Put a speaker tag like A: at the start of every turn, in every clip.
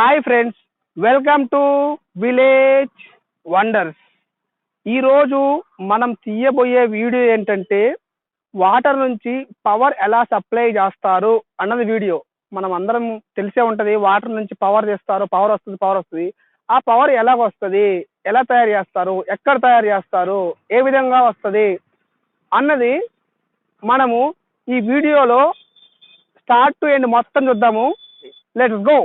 A: Hi friends welcome to village wonders ఈరోజు మనం తీయబోయే వీడియో ఏంటంటే వాటర్ నుంచి పవర్ ఎలా సప్లై చేస్తారు అన్నది వీడియో. మనం అందరం తెలిసే ఉంటుంది వాటర్ నుంచి పవర్ చేస్తారు పవర్ వస్తుంది పవర్ వస్తుంది. ఆ పవర్ ఎలా వస్తుంది ఎలా తయారు చేస్తారు ఎక్కడ తయారు చేస్తారు ఏ విధంగా వస్తుంది అన్నది మనము ఈ వీడియోలో స్టార్ట్ టు ఎండ్ మొత్తం చూద్దాము. Let's go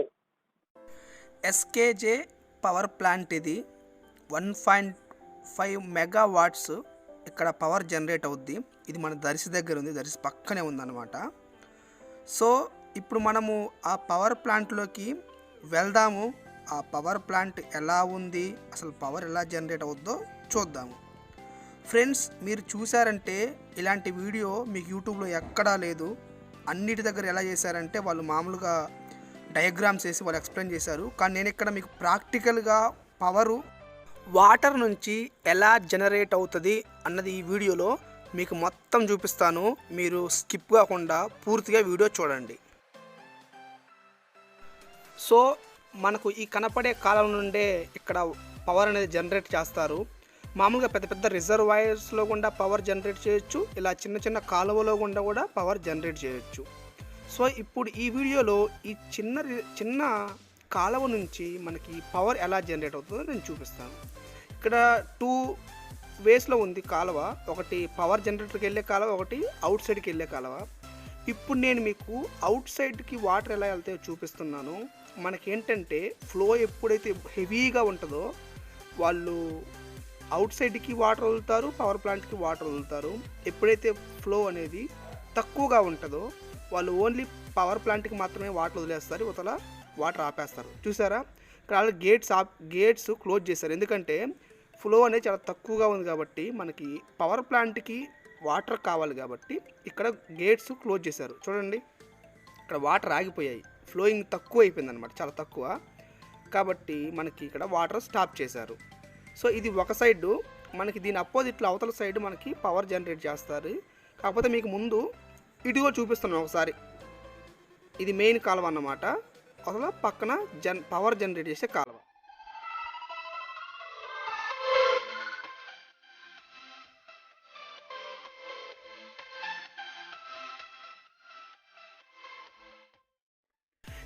B: SKJ power plant ఇది. One point five mega watts ఇక్కడ పవర్ జనరేట్ అవుద్ది. ఇది మన దర్శి దగ్గర ఉంది. దర్శి పక్కనే ఉందన్నమాట. సో ఇప్పుడు మనము ఆ పవర్ ప్లాంట్లోకి వెళ్దాము. ఆ పవర్ ప్లాంట్ ఎలా ఉంది? అసలు పవర్ ఎలా జనరేట్ అవుద్దో చూద్దాము. ఫ్రెండ్స్ మీరు చూసారంటే ఇలాంటి వీడియో మీకు యూట్యూబ్లో ఎక్కడా లేదు. అన్నిటి దగ్గర ఎలా చేశారంటే వాళ్ళు మామూలుగా డయాగ్రామ్స్ వేసి వాళ్ళు ఎక్స్ప్లెయిన్ చేశారు. కానీ నేను ఇక్కడ మీకు ప్రాక్టికల్గా పవరు వాటర్ నుంచి ఎలా జనరేట్ అవుతుంది అన్నది ఈ వీడియోలో మీకు మొత్తం చూపిస్తాను. మీరు స్కిప్ కాకుండా పూర్తిగా వీడియో చూడండి. సో మనకు ఈ కనపడే కాలం నుండే ఇక్కడ పవర్ అనేది జనరేట్ చేస్తారు. మామూలుగా పెద్ద పెద్ద రిజర్వాయర్స్లో కూడా పవర్ జనరేట్ చేయొచ్చు. ఇలా చిన్న చిన్న కాలువలో గుండా కూడా పవర్ జనరేట్ చేయొచ్చు. సో ఇప్పుడు ఈ వీడియోలో ఈ చిన్న చిన్న కాలువ నుంచి మనకి పవర్ ఎలా జనరేట్ అవుతుందో నేను చూపిస్తాను. ఇక్కడ టూ వేస్లో ఉంది కాలువ. ఒకటి పవర్ జనరేటర్కి వెళ్ళే కాలువ ఒకటి అవుట్ సైడ్కి వెళ్ళే కాలువ. ఇప్పుడు నేను మీకు అవుట్ సైడ్కి వాటర్ ఎలా వెళ్తాయో చూపిస్తున్నాను. మనకేంటంటే ఫ్లో ఎప్పుడైతే హెవీగా ఉంటుందో వాళ్ళు అవుట్ సైడ్కి వాటర్ వదులుతారు పవర్ ప్లాంట్కి వాటర్ వదులుతారు. ఎప్పుడైతే ఫ్లో అనేది తక్కువగా ఉంటుందో వాళ్ళు ఓన్లీ పవర్ ప్లాంట్కి మాత్రమే వాటర్ వదిలేస్తారు ఇవతల వాటర్ ఆపేస్తారు. చూసారా? ఇక్కడ already gates up gates close చేశారు. ఎందుకంటే ఫ్లో అనేది చాలా తక్కువగా ఉంది కాబట్టి మనకి పవర్ ప్లాంట్కి వాటర్ కావాలి కాబట్టి ఇక్కడ గేట్స్ క్లోజ్ చేశారు. చూడండి. ఇక్కడ వాటర్ ఆగిపోయాయి. ఫ్లోయింగ్ తక్కువ అయిపోయింది అనమాట చాలా తక్కువ. కాబట్టి మనకి ఇక్కడ వాటర్ స్టాప్ చేశారు. సో ఇది ఒక సైడ్ మనకి దీని అపోజిట్లో అవతల సైడ్ మనకి పవర్ జనరేట్ చేస్తారు. కాకపోతే మీకు ముందు ఇటుగా చూపిస్తున్నాను ఒకసారి. ఇది మెయిన్ కాలువ అన్నమాట. అసలు పక్కన జన్ పవర్ జనరేట్ చేసే కాలువ.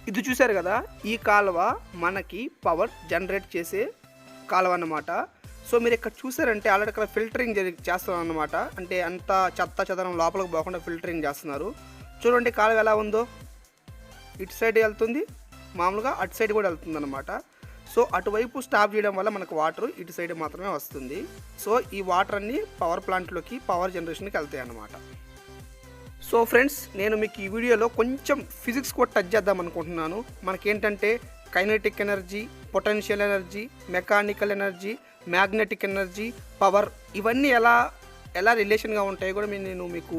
B: ఇది చూశారు కదా? ఈ కాలువ మనకి పవర్ జనరేట్ చేసే కాలువ అన్నమాట. సో మీరు ఇక్కడ చూసారంటే ఆల్రెడీ ఇక్కడ ఫిల్టరింగ్ జరి చేస్తున్నారు అనమాట అంటే అంత చెత్త చెదనం లోపలికి పోకుండా ఫిల్టరింగ్ చేస్తున్నారు. చూడండి కాలువ ఎలా ఉందో. ఇటు సైడ్ వెళ్తుంది. మామూలుగా అటు సైడ్ కూడా వెళ్తుంది అనమాట సో అటువైపు స్టాప్ చేయడం వల్ల మనకు వాటర్ ఇటు సైడ్ మాత్రమే వస్తుంది. సో ఈ వాటర్ అన్ని పవర్ ప్లాంట్లోకి పవర్ జనరేషన్కి వెళ్తాయి అన్నమాట. సో ఫ్రెండ్స్ నేను మీకు ఈ వీడియోలో కొంచెం ఫిజిక్స్ కూడా టచ్ చేద్దాం అనుకుంటున్నాను. మనకేంటంటే kinetic energy potential energy mechanical energy magnetic energy power ఇవన్నీ ఎలా ఎలా రిలేషన్గా ఉంటాయో కూడా నేను మీకు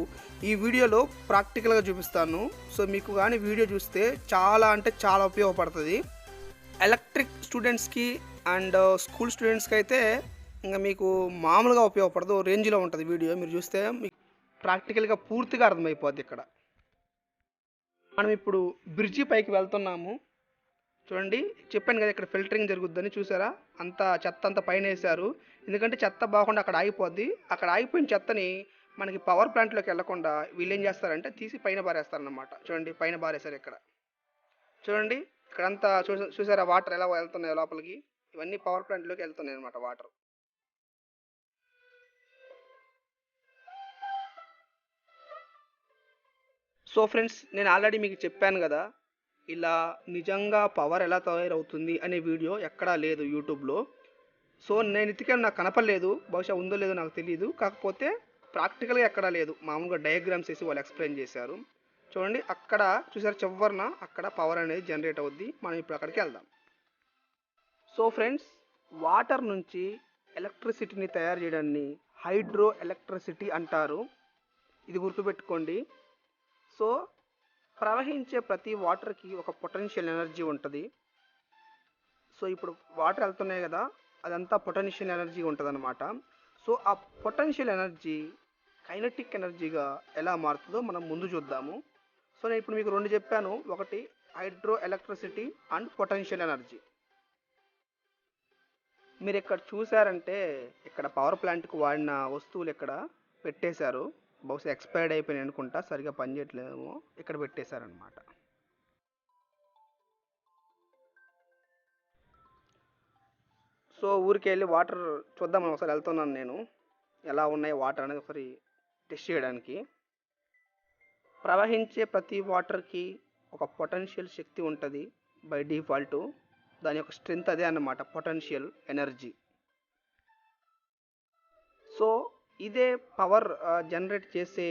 B: ఈ వీడియోలో ప్రాక్టికల్గా చూపిస్తాను. సో మీకు కానీ వీడియో చూస్తే చాలా అంటే చాలా ఉపయోగపడుతుంది. ఎలక్ట్రిక్ స్టూడెంట్స్కి అండ్ స్కూల్ స్టూడెంట్స్కి అయితే ఇంకా మీకు మామూలుగా ఉపయోగపడదు రేంజ్లో ఉంటుంది వీడియో. మీరు చూస్తే మీకు ప్రాక్టికల్గా పూర్తిగా అర్థమైపోద్ది ఇక్కడ. మనం ఇప్పుడు బ్రిడ్జి పైకి వెళ్తున్నాము. చూడండి చెప్పాను కదా ఇక్కడ ఫిల్టరింగ్ జరుగుద్దని చూసారా? అంత చెత్త అంతా పైన వేశారు. ఎందుకంటే చెత్త బాగుండా అక్కడ ఆగిపోద్ది. అక్కడ ఆగిపోయిన చెత్తని మనకి పవర్ ప్లాంట్లోకి వెళ్ళకుండా వీళ్ళు ఏం చేస్తారంటే తీసి పైన బారేస్తారనమాట చూడండి పైన బారేశారు ఇక్కడ. చూడండి ఇక్కడంతా చూసా చూసారా వాటర్ ఎలా వెళ్తున్నాయో లోపలికి? ఇవన్నీ పవర్ ప్లాంట్లోకి వెళ్తున్నాయి అనమాట వాటర్. సో ఫ్రెండ్స్ నేను ఆల్రెడీ మీకు చెప్పాను కదా ఇలా నిజంగా పవర్ ఎలా తయారవుతుంది అనే వీడియో ఎక్కడా లేదు యూట్యూబ్లో. సో నేను ఇతికాను నాకు కనపడలేదు. బహుశా ఉందో లేదో నాకు తెలియదు కాకపోతే ప్రాక్టికల్గా ఎక్కడా లేదు. మామూలుగా డయాగ్రామ్స్ వేసి వాళ్ళు ఎక్స్ప్లెయిన్ చేశారు. చూడండి అక్కడ చూసారు చివరిన? అక్కడ పవర్ అనేది జనరేట్ అవుద్ది. మనం ఇప్పుడు అక్కడికి వెళ్దాం. సో ఫ్రెండ్స్ వాటర్ నుంచి ఎలక్ట్రిసిటీని తయారు చేయడాన్ని హైడ్రో ఎలక్ట్రిసిటీ అంటారు. ఇది గుర్తుపెట్టుకోండి. సో ప్రవహించే ప్రతి వాటర్కి ఒక పొటెన్షియల్ ఎనర్జీ ఉంటుంది. సో ఇప్పుడు వాటర్ వెళ్తున్నాయి కదా అదంతా పొటెన్షియల్ ఎనర్జీ ఉంటుంది అనమాట సో ఆ పొటెన్షియల్ ఎనర్జీ కైనటిక్ ఎనర్జీగా ఎలా మారుతుందో మనం ముందు చూద్దాము. సో నేను ఇప్పుడు మీకు రెండు చెప్పాను. ఒకటి hydro electricity and potential energy. మీరు ఇక్కడ చూసారంటే ఇక్కడ పవర్ ప్లాంట్కి వాడిన వస్తువులు ఇక్కడ పెట్టేశారు. బహుశా ఎక్స్పైర్డ్ అయిపోయినాయి అనుకుంటా సరిగా పనిచేయట్లేదేమో ఇక్కడ పెట్టేశారనమాట సో ఊరికి వెళ్ళి వాటర్ చూద్దామని ఒకసారి వెళ్తున్నాను నేను. ఎలా ఉన్నాయి వాటర్ అనేది ఒకసారి టెస్ట్ చేయడానికి. ప్రవహించే ప్రతి వాటర్కి ఒక పొటెన్షియల్ శక్తి ఉంటుంది బై డిఫాల్ట్. దాని యొక్క స్ట్రెంగ్త్ అదే అన్నమాట పొటెన్షియల్ ఎనర్జీ. సో ఇదే పవర్ జనరేట్ చేసే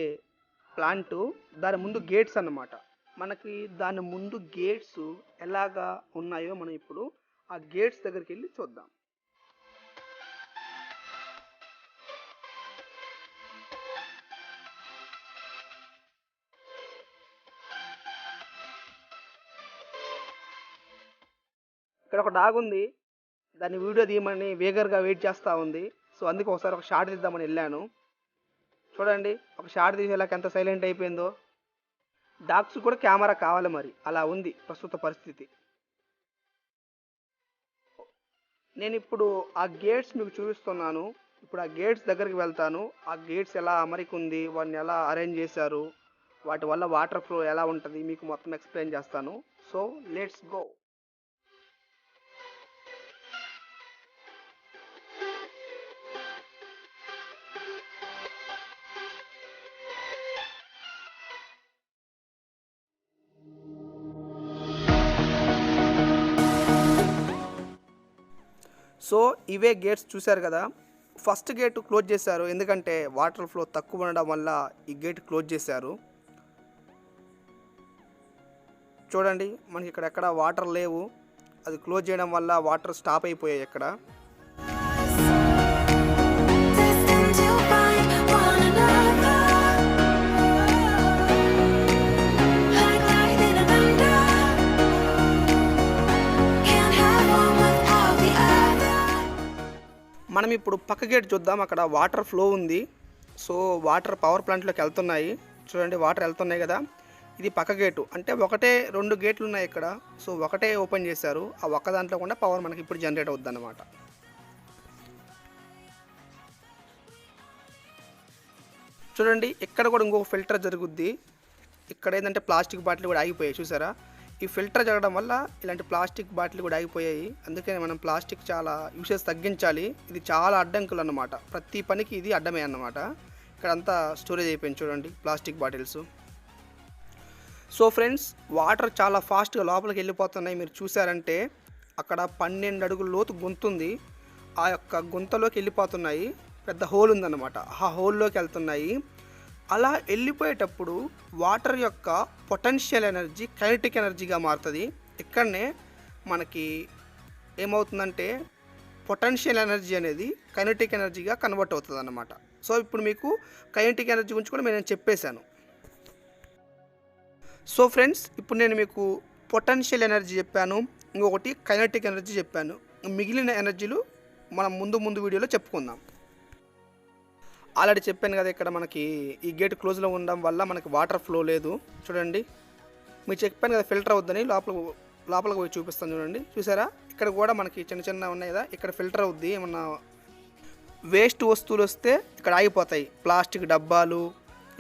B: ప్లాంట్ దాని ముందు గేట్స్ అన్నమాట. మనకి దాని ముందు గేట్స్ ఎలాగా ఉన్నాయో మనం ఇప్పుడు ఆ గేట్స్ దగ్గరికి వెళ్ళి చూద్దాం. ఇక్కడ ఒక డాగ్ ఉంది. దాన్ని వీడియో తీయమని వేగర్గా వెయిట్ చేస్తూ ఉంది. సో అందుకే ఒకసారి ఒక షార్ట్ తీద్దామని వెళ్ళాను. చూడండి ఒక షార్ట్ తీసేలాక ఎంత సైలెంట్ అయిపోయిందో. డాగ్స్ కూడా కెమెరా కావాలి మరి. అలా ఉంది ప్రస్తుత పరిస్థితి. నేను ఇప్పుడు ఆ గేట్స్ మీకు చూపిస్తున్నాను. ఇప్పుడు ఆ గేట్స్ దగ్గరికి వెళ్తాను. ఆ గేట్స్ ఎలా అమరిక ఉంది వాటిని ఎలా అరేంజ్ చేశారు వాటి వల్ల వాటర్ ఫ్లో ఎలా ఉంటుంది మీకు మొత్తం ఎక్స్ప్లెయిన్ చేస్తాను. సో లెట్స్ గో సో ఇవే గేట్స్ చూశారు కదా. ఫస్ట్ గేట్ క్లోజ్ చేశారు. ఎందుకంటే వాటర్ ఫ్లో తక్కువ ఉండడం వల్ల ఈ గేట్ క్లోజ్ చేశారు. చూడండి మనకి ఇక్కడ ఎక్కడ వాటర్ లేవు. అది క్లోజ్ చేయడం వల్ల వాటర్ స్టాప్ అయిపోయాయి ఇక్కడ. మనం ఇప్పుడు పక్క గేట్ చూద్దాం. అక్కడ వాటర్ ఫ్లో ఉంది. సో వాటర్ పవర్ ప్లాంట్లోకి వెళ్తున్నాయి. చూడండి వాటర్ వెళ్తున్నాయి కదా. ఇది పక్క గేటు. అంటే ఒకటే రెండు గేట్లు ఉన్నాయి ఇక్కడ. సో ఒకటే ఓపెన్ చేశారు. ఆ ఒక్క దాంట్లో కూడా పవర్ మనకి ఇప్పుడు జనరేట్ అవుద్ది అనమాట చూడండి ఇక్కడ కూడా ఇంకొక ఫిల్టర్ జరుగుద్ది. ఇక్కడ ఏంటంటే ప్లాస్టిక్ బాటిల్ కూడా ఆగిపోయాయి. చూసారా? ఈ ఫిల్టర్ జరగడం వల్ల ఇలాంటి ప్లాస్టిక్ బాటిల్ కూడా ఆగిపోయాయి. అందుకని మనం ప్లాస్టిక్ చాలా యూసేజ్ తగ్గించాలి. ఇది చాలా అడ్డంకులు అన్నమాట. ప్రతి పనికి ఇది అడ్డమే అన్నమాట. ఇక్కడ అంతా స్టోరేజ్ అయిపోయింది చూడండి plastic bottles. So friends water చాలా ఫాస్ట్గా లోపలికి వెళ్ళిపోతున్నాయి. మీరు చూసారంటే అక్కడ పన్నెండు అడుగుల లోతు గుంతుంది ఆ యొక్క గుంతలోకి వెళ్ళిపోతున్నాయి. పెద్ద హోల్ ఉందన్నమాట. ఆ హోల్లోకి వెళ్తున్నాయి. అలా వెళ్ళిపోయేటప్పుడు వాటర్ యొక్క పొటెన్షియల్ ఎనర్జీ కైనటిక్ ఎనర్జీగా మారుతుంది. ఇక్కడనే మనకి ఏమవుతుందంటే పొటెన్షియల్ ఎనర్జీ అనేది కైనటిక్ ఎనర్జీగా కన్వర్ట్ అవుతుంది అన్నమాట సో ఇప్పుడు మీకు కైనటిక్ ఎనర్జీ గురించి కూడా నేను చెప్పేశాను. సో ఫ్రెండ్స్ ఇప్పుడు నేను మీకు పొటెన్షియల్ ఎనర్జీ చెప్పాను. ఇంకొకటి కైనటిక్ ఎనర్జీ చెప్పాను. మిగిలిన ఎనర్జీలు మనం ముందు ముందు వీడియోలో చెప్పుకుందాం. ఆల్రెడీ చెప్పాను కదా ఇక్కడ మనకి ఈ గేట్ క్లోజ్లో ఉండడం వల్ల మనకి వాటర్ ఫ్లో లేదు. చూడండి. మీరు చెప్పాను కదా ఫిల్టర్ అవుద్దని లోపల లోపలికి పోయి చూపిస్తాను చూడండి. చూసారా? ఇక్కడ కూడా మనకి చిన్న చిన్న ఉన్నాయి కదా ఇక్కడ ఫిల్టర్ అవుద్ది. ఏమన్నా వేస్ట్ వస్తువులు వస్తే ఇక్కడ ఆగిపోతాయి. ప్లాస్టిక్ డబ్బాలు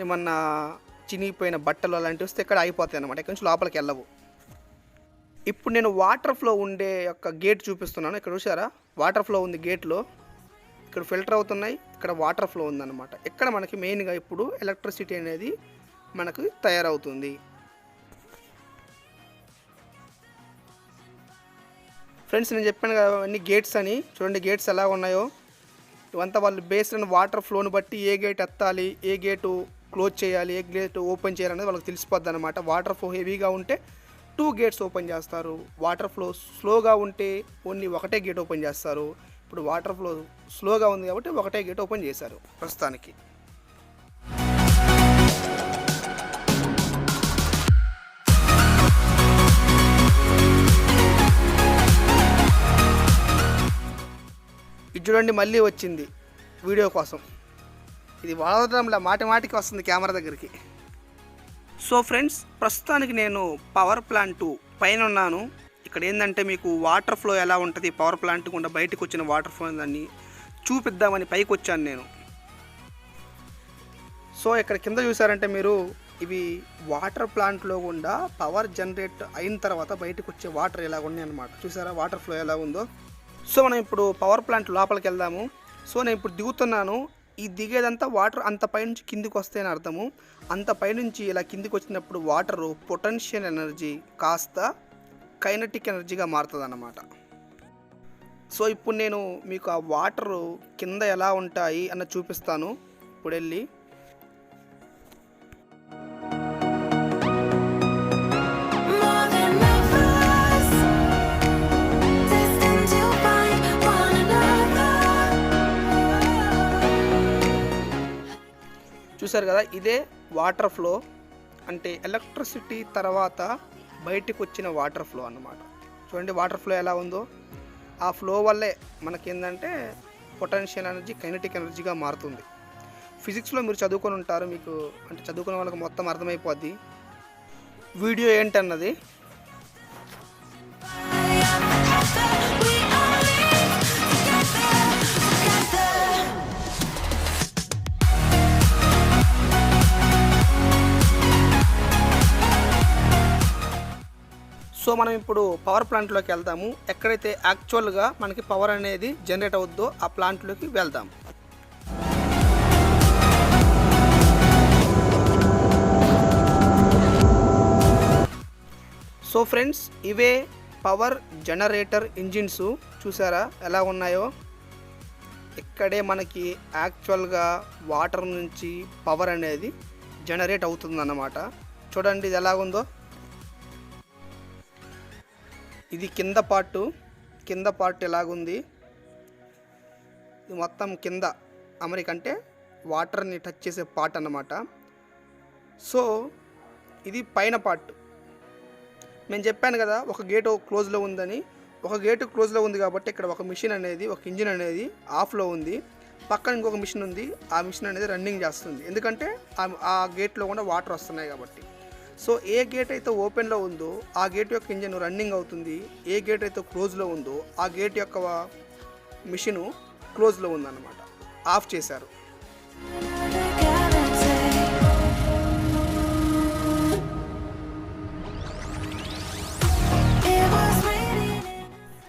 B: ఏమన్నా చినిగిపోయిన బట్టలు అలాంటివి వస్తే ఇక్కడ ఆగిపోతాయి అనమాట ఇక్కడ నుంచి లోపలికి వెళ్ళవు. ఇప్పుడు నేను వాటర్ ఫ్లో ఉండే యొక్క గేట్ చూపిస్తున్నాను. ఇక్కడ చూసారా? వాటర్ ఫ్లో ఉంది గేట్లో. ఇక్కడ ఫిల్టర్ అవుతున్నాయి ఇక్కడ వాటర్ ఫ్లో ఉందన్నమాట. ఇక్కడ మనకి మెయిన్గా ఇప్పుడు ఎలక్ట్రిసిటీ అనేది మనకు తయారవుతుంది. ఫ్రెండ్స్ నేను చెప్పాను కదా అన్ని గేట్స్ అని. చూడండి గేట్స్ ఎలా ఉన్నాయో. ఇవంతా వాళ్ళు బేస్డ్ వాటర్ ఫ్లోని బట్టి ఏ గేట్ ఎత్తాలి ఏ గేటు క్లోజ్ చేయాలి ఏ గేట్ ఓపెన్ చేయాలి అనేది వాళ్ళకి తెలిసిపోద్ది అనమాట వాటర్ ఫ్లో హెవీగా ఉంటే టూ గేట్స్ ఓపెన్ చేస్తారు. వాటర్ ఫ్లో స్లోగా ఉంటే ఓన్లీ ఒకటే గేట్ ఓపెన్ చేస్తారు. ఇప్పుడు వాటర్ ఫ్లో స్లోగా ఉంది కాబట్టి ఒకటే గేట్ ఓపెన్ చేశారు ప్రస్తుతానికి. ఇది చూడండి మళ్ళీ వచ్చింది వీడియో కోసం. ఇది వదలడంలా మాటి మాటికి వస్తుంది కెమెరా దగ్గరికి. సో ఫ్రెండ్స్ ప్రస్తుతానికి నేను పవర్ ప్లాంట్ పైన ఉన్నాను. ఇక్కడ ఏంటంటే మీకు వాటర్ ఫ్లో ఎలా ఉంటుంది? పవర్ ప్లాంట్ గుండా బయటకు వచ్చిన వాటర్ ఫ్లో దాన్ని చూపిద్దామని పైకి వచ్చాను నేను. సో ఇక్కడ కింద చూసారంటే మీరు ఇవి వాటర్ ప్లాంట్లో గుండా పవర్ జనరేట్ అయిన తర్వాత బయటకు వచ్చే వాటర్ ఎలా ఉన్నాయి అనమాట చూసారా వాటర్ ఫ్లో ఎలా ఉందో. సో మనం ఇప్పుడు పవర్ ప్లాంట్ లోపలికి వెళ్దాము. సో నేను ఇప్పుడు దిగుతున్నాను. ఈ దిగేదంతా వాటర్ అంత పైనుంచి కిందికి వస్తే అని అర్థము. అంత పైనుంచి ఇలా కిందికి వచ్చినప్పుడు వాటరు పొటెన్షియల్ ఎనర్జీ కాస్త కైనటిక్ ఎనర్జీగా మారుతుంది అన్నమాట సో ఇప్పుడు నేను మీకు ఆ వాటర్ కింద ఎలా ఉంటాయి అన్న చూపిస్తాను. ఇప్పుడు వెళ్ళి. చూసారు కదా ఇదే వాటర్ ఫ్లో. అంటే ఎలక్ట్రిసిటీ తర్వాత బయటికి వచ్చిన వాటర్ ఫ్లో అన్నమాట. చూడండి వాటర్ ఫ్లో ఎలా ఉందో. ఆ ఫ్లో వల్లే మనకేంటంటే పొటెన్షియల్ ఎనర్జీ కైనటిక్ ఎనర్జీగా మారుతుంది. ఫిజిక్స్లో మీరు చదువుకొని ఉంటారు మీకు అంటే చదువుకునే వాళ్ళకి మొత్తం అర్థమైపోద్ది. వీడియో ఏంటన్నది? సో మనం ఇప్పుడు పవర్ ప్లాంట్లోకి వెళ్దాము. ఎక్కడైతే యాక్చువల్గా మనకి పవర్ అనేది జనరేట్ అవుద్దో ఆ ప్లాంట్లోకి వెళ్దాం. సో ఫ్రెండ్స్ ఇవే పవర్ జనరేటర్ ఇంజిన్స్ చూసారా? ఎలా ఉన్నాయో? ఇక్కడే మనకి యాక్చువల్గా వాటర్ నుంచి పవర్ అనేది జనరేట్ అవుతుందన్నమాట. చూడండి ఇది ఎలా ఉందో ఇది కింద పార్టు కింద పార్ట్ ఎలాగుంది? ఇది మొత్తం కింద అమరిక అంటే వాటర్ని టచ్ చేసే పార్ట్ అన్నమాట. సో ఇది పైన పార్ట్ నేను చెప్పాను కదా ఒక గేట్ క్లోజ్లో ఉందని. ఒక గేటు క్లోజ్లో ఉంది కాబట్టి ఇక్కడ ఒక మిషన్ అనేది ఒక ఇంజిన్ అనేది ఆఫ్లో ఉంది. పక్కన ఇంకొక మిషన్ ఉంది. ఆ మిషన్ అనేది రన్నింగ్ చేస్తుంది. ఎందుకంటే ఆ గేట్లో కూడా వాటర్ వస్తున్నాయి కాబట్టి. సో ఏ గేట్ అయితే ఓపెన్లో ఉందో ఆ గేట్ యొక్క ఇంజన్ రన్నింగ్ అవుతుంది. ఏ గేట్ అయితే క్లోజ్లో ఉందో ఆ గేట్ యొక్క మిషను క్లోజ్లో ఉందన్నమాట. ఆఫ్ చేశారు.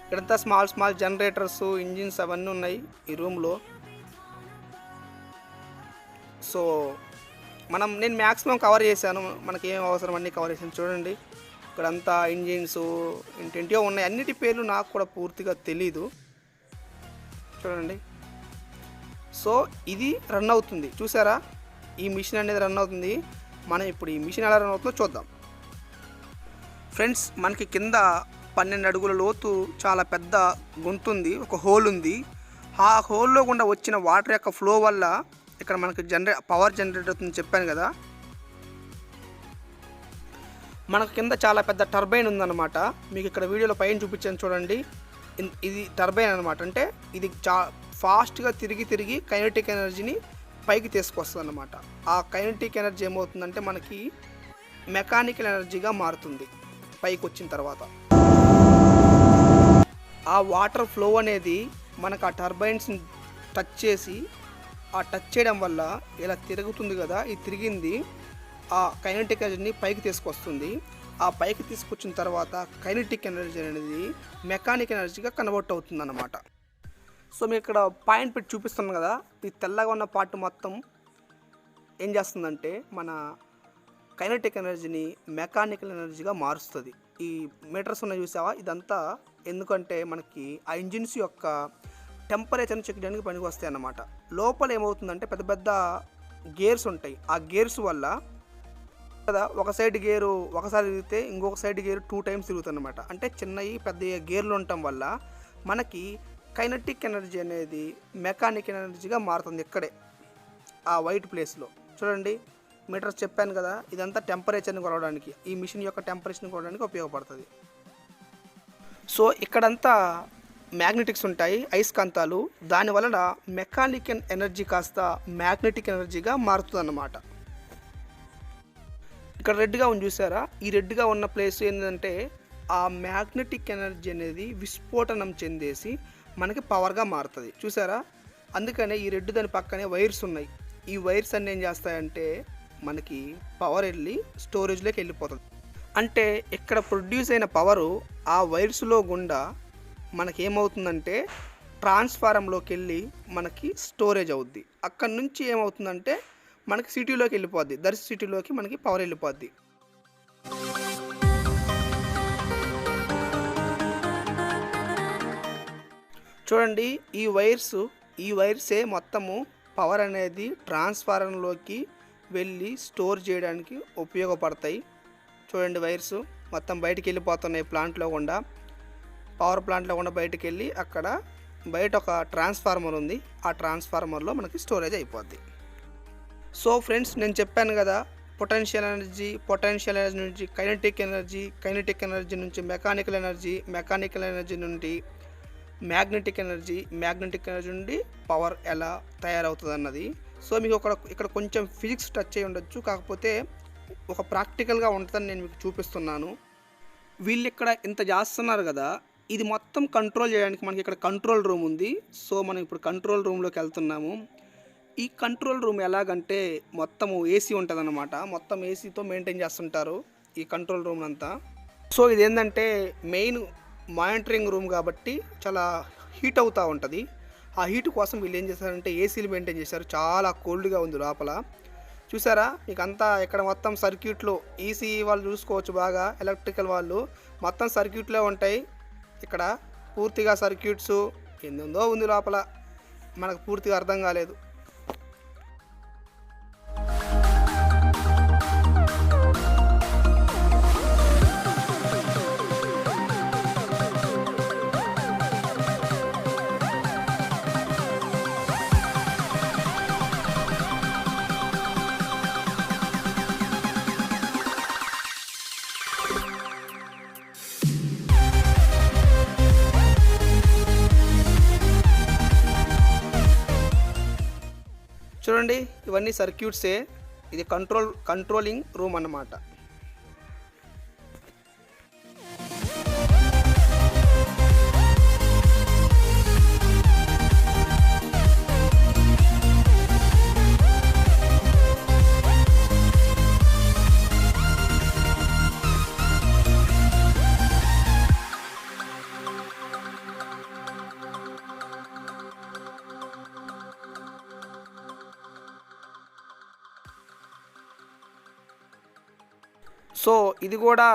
B: ఇక్కడంతా స్మాల్ స్మాల్ జనరేటర్స్ ఇంజిన్స్ అవన్నీ ఉన్నాయి ఈ రూమ్లో సో మనం నేను మ్యాక్సిమం కవర్ చేశాను. మనకి ఏం అవసరం అన్నీ కవర్ చేశాను. చూడండి ఇక్కడంతా ఇంజిన్స్ ఇంటింటియో ఉన్నాయి. అన్నిటి పేర్లు నాకు కూడా పూర్తిగా తెలీదు. చూడండి. సో ఇది రన్ అవుతుంది. చూసారా? ఈ మిషన్ అనేది రన్ అవుతుంది. మనం ఇప్పుడు ఈ మిషన్ ఎలా రన్ అవుతుందో చూద్దాం. ఫ్రెండ్స్ మనకి కింద పన్నెండు అడుగుల లోతు చాలా పెద్ద గుంతుంది ఒక హోల్ ఉంది. ఆ హోల్లో గుండా వచ్చిన వాటర్ యొక్క ఫ్లో వల్ల ఇక్కడ మనకి జనరే పవర్ జనరేట్ అవుతుంది చెప్పాను కదా. మనకు కింద చాలా పెద్ద టర్బైన్ ఉందన్నమాట. మీకు ఇక్కడ వీడియోలో పైన చూపించాను చూడండి. ఇది టర్బైన్ అనమాట అంటే ఇది చా ఫాస్ట్గా తిరిగి తిరిగి కైనటిక్ ఎనర్జీని పైకి తీసుకొస్తుంది అనమాట ఆ కైనటిక్ ఎనర్జీ ఏమవుతుందంటే మనకి మెకానికల్ ఎనర్జీగా మారుతుంది పైకి వచ్చిన తర్వాత. ఆ వాటర్ ఫ్లో అనేది మనకు ఆ టర్బైన్స్ని టచ్ చేసి ఆ టచ్ చేయడం వల్ల ఇలా తిరుగుతుంది కదా ఈ తిరిగింది ఆ కైనటిక్ ఎనర్జీని పైకి తీసుకొస్తుంది. ఆ పైకి తీసుకొచ్చిన తర్వాత కైనటిక్ ఎనర్జీ అనేది మెకానిక్ ఎనర్జీగా కన్వర్ట్ అవుతుంది అన్నమాట సో మీకు ఇక్కడ పాయింట్ పెట్టి చూపిస్తున్నాను కదా ఈ తెల్లగా ఉన్న పార్ట్ మొత్తం ఏం చేస్తుందంటే మన కైనటిక్ ఎనర్జీని మెకానికల్ ఎనర్జీగా మారుస్తుంది. ఈ మీటర్స్ ఉన్నాయి చూసావా? ఇదంతా ఎందుకంటే మనకి ఆ ఇంజిన్స్ యొక్క టెంపరేచర్ని చెక్ చేయడానికి పనికి వస్తాయి అన్నమాట. లోపల ఏమవుతుందంటే పెద్ద పెద్ద గేర్స్ ఉంటాయి. ఆ గేర్స్ వల్ల కదా ఒక సైడ్ గేరు ఒకసారి తిరిగితే ఇంకొక సైడ్ గేరు టూ టైమ్స్ తిరుగుతుంది అనమాట అంటే చిన్నవి పెద్ద గేర్లు ఉండటం వల్ల మనకి కైనటిక్ ఎనర్జీ అనేది మెకానిక్ ఎనర్జీగా మారుతుంది ఇక్కడే ఆ వైట్ ప్లేస్లో. చూడండి మీటర్స్ చెప్పాను కదా ఇదంతా టెంపరేచర్ని కొలవడానికి ఈ మిషన్ యొక్క టెంపరేచర్ని కొలవడానికి ఉపయోగపడుతుంది. సో ఇక్కడంతా మ్యాగ్నెటిక్స్ ఉంటాయి అయస్కాంతాలు. దాని వలన మెకానికల్ ఎనర్జీ కాస్త మ్యాగ్నెటిక్ ఎనర్జీగా మారుతుందన్నమాట. ఇక్కడ రెడ్గా ఉంది చూసారా? ఈ రెడ్గా ఉన్న ప్లేస్ ఏంటంటే ఆ మ్యాగ్నెటిక్ ఎనర్జీ అనేది విస్ఫోటనం చెందేసి మనకి పవర్గా మారుతుంది. చూసారా? అందుకనే ఈ రెడ్ దాని పక్కనే వైర్స్ ఉన్నాయి. ఈ వైర్స్ అన్నీ ఏం చేస్తాయంటే మనకి పవర్ వెళ్ళి స్టోరేజ్లోకి వెళ్ళిపోతుంది. అంటే ఇక్కడ ప్రొడ్యూస్ అయిన పవరు ఆ వైర్స్లో గుండా మనకి ఏమవుతుందంటే ట్రాన్స్ఫారంలోకి వెళ్ళి మనకి స్టోరేజ్ అవుద్ది. అక్కడ నుంచి ఏమవుతుందంటే మనకి సిటీలోకి వెళ్ళిపోద్ది దర్శి సిటీలోకి మనకి పవర్ వెళ్ళిపోద్ది. చూడండి ఈ వైర్స్ ఈ వైర్సే మొత్తము పవర్ అనేది ట్రాన్స్ఫారంలోకి వెళ్ళి స్టోర్ చేయడానికి ఉపయోగపడతాయి. చూడండి వైర్స్ మొత్తం బయటికి వెళ్ళిపోతున్నాయి ప్లాంట్లో కూడా పవర్ ప్లాంట్లో కూడా బయటికి వెళ్ళి అక్కడ బయట ఒక ట్రాన్స్ఫార్మర్ ఉంది. ఆ ట్రాన్స్ఫార్మర్లో మనకి స్టోరేజ్ అయిపోద్ది. సో ఫ్రెండ్స్ నేను చెప్పాను కదా పొటెన్షియల్ ఎనర్జీ పొటెన్షియల్ ఎనర్జీ నుంచి కైనెటిక్ ఎనర్జీ కైనెటిక్ ఎనర్జీ నుంచి మెకానికల్ ఎనర్జీ మెకానికల్ ఎనర్జీ నుండి మ్యాగ్నెటిక్ ఎనర్జీ మ్యాగ్నెటిక్ ఎనర్జీ నుండి పవర్ ఎలా తయారవుతుంది అన్నది. సో మీకు అక్కడ ఇక్కడ కొంచెం ఫిజిక్స్ టచ్ అయి ఉండొచ్చు. కాకపోతే ఒక ప్రాక్టికల్గా ఉంటుందని నేను మీకు చూపిస్తున్నాను. వీళ్ళు ఇక్కడ ఇంత చేస్తున్నారు కదా ఇది మొత్తం కంట్రోల్ చేయడానికి మనకి ఇక్కడ కంట్రోల్ రూమ్ ఉంది. సో మనం ఇప్పుడు కంట్రోల్ రూమ్లోకి వెళ్తున్నాము. ఈ కంట్రోల్ రూమ్ ఎలాగంటే మొత్తము ఏసీ ఉంటుంది మొత్తం ఏసీతో మెయింటైన్ చేస్తుంటారు ఈ కంట్రోల్ రూమ్ అంతా సో ఇదేంటంటే మెయిన్ మానిటరింగ్ రూమ్ కాబట్టి చాలా హీట్ అవుతూ ఉంటుంది. ఆ హీట్ కోసం వీళ్ళు ఏం చేశారంటే ఏసీలు మెయింటైన్ చేశారు. చాలా కోల్డ్గా ఉంది లోపల. చూసారా? మీకు అంతా ఇక్కడ మొత్తం సర్క్యూట్లు ఈసీ వాళ్ళు చూసుకోవచ్చు బాగా. ఎలక్ట్రికల్ వాళ్ళు. మొత్తం సర్క్యూట్లో ఉంటాయి. ఇక్కడ పూర్తిగా సర్క్యూట్స్ ఎందో ఉంది లోపల. మనకు పూర్తిగా అర్థం కాలేదు. చూడండి ఇవన్నీ సర్క్యూట్సే ఇది కంట్రోల్ కంట్రోలింగ్ రూమ్ అన్నమాట. సో ఇది కూడా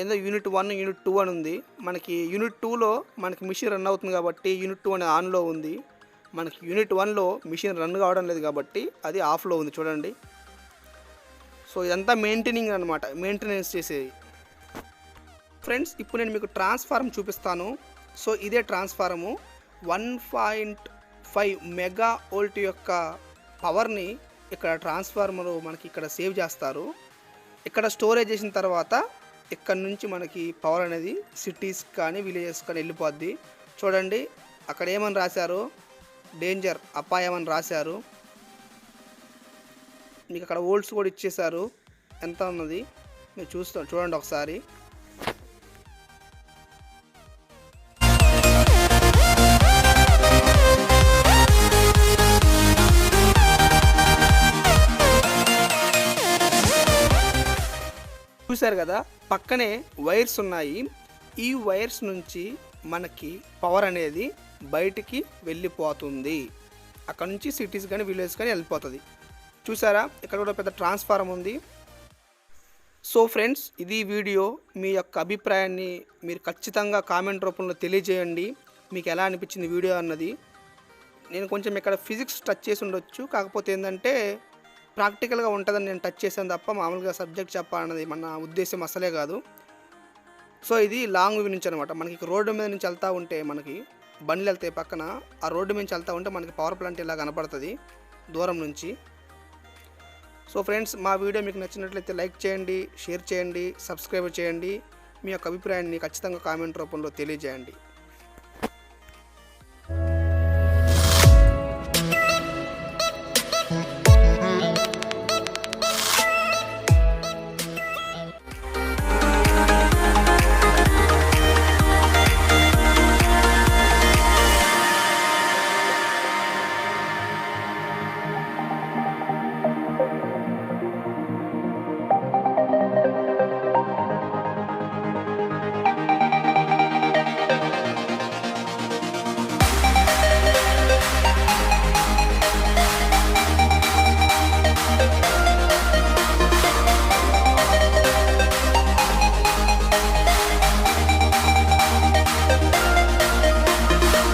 B: ఏదో యూనిట్ వన్ యూనిట్ టూ అని ఉంది. మనకి యూనిట్ టూలో మనకి మిషన్ రన్ అవుతుంది కాబట్టి యూనిట్ టూ అని ఆన్లో ఉంది. మనకి యూనిట్ వన్లో మిషన్ రన్ కావడం లేదు కాబట్టి అది ఆఫ్లో ఉంది చూడండి. సో ఇదంతా మెయింటైనింగ్ అనమాట మెయింటెనెన్స్ చేసేది. ఫ్రెండ్స్ ఇప్పుడు నేను మీకు ట్రాన్స్ఫార్మ్ చూపిస్తాను. సో ఇదే transform one point five mega volt యొక్క పవర్ని ఇక్కడ ట్రాన్స్ఫార్మర్ మనకి ఇక్కడ సేవ్ చేస్తారు. ఇక్కడ స్టోరేజ్ చేసిన తర్వాత ఇక్కడ నుంచి మనకి పవర్ అనేది సిటీస్ కానీ విలేజెస్ కానీ వెళ్ళిపోద్ది. చూడండి అక్కడ ఏమని రాశారు? డేంజర్ అపాయం అని రాశారు. మీకు అక్కడ ఓల్డ్స్ కూడా ఇచ్చేశారు. ఎంత ఉన్నది మీరు చూస్తాం చూడండి ఒకసారి. చూశారు కదా పక్కనే వైర్స్ ఉన్నాయి. ఈ వైర్స్ నుంచి మనకి పవర్ అనేది బయటికి వెళ్ళిపోతుంది. అక్కడ నుంచి సిటీస్ కానీ విలేజ్ కానీ వెళ్ళిపోతుంది. చూసారా ఇక్కడ కూడా పెద్ద ట్రాన్స్ఫారం ఉంది. సో ఫ్రెండ్స్ ఇది వీడియో మీ యొక్క అభిప్రాయాన్ని మీరు ఖచ్చితంగా కామెంట్ రూపంలో తెలియజేయండి. మీకు ఎలా అనిపించింది వీడియో అన్నది. నేను కొంచెం ఇక్కడ ఫిజిక్స్ టచ్ చేసి ఉండొచ్చు. కాకపోతే ఏంటంటే ప్రాక్టికల్గా ఉంటుందని నేను టచ్ చేశాను తప్ప మామూలుగా సబ్జెక్ట్ చెప్పాలన్నది మన ఉద్దేశం అసలే కాదు. సో ఇది లాంగ్ వ్యూ నుంచి అనమాట మనకి రోడ్డు మీద నుంచి వెళ్తూ ఉంటే మనకి బండ్లు వెళ్తాయి పక్కన. ఆ రోడ్డు మీద నుంచి వెళ్తూ ఉంటే మనకి పవర్ ప్లాంట్ ఇలా కనపడుతుంది దూరం నుంచి. సో ఫ్రెండ్స్ మా వీడియో మీకు నచ్చినట్లయితే లైక్ చేయండి షేర్ చేయండి సబ్స్క్రైబ్ చేయండి. మీ యొక్క అభిప్రాయాన్ని ఖచ్చితంగా కామెంట్ రూపంలో తెలియజేయండి.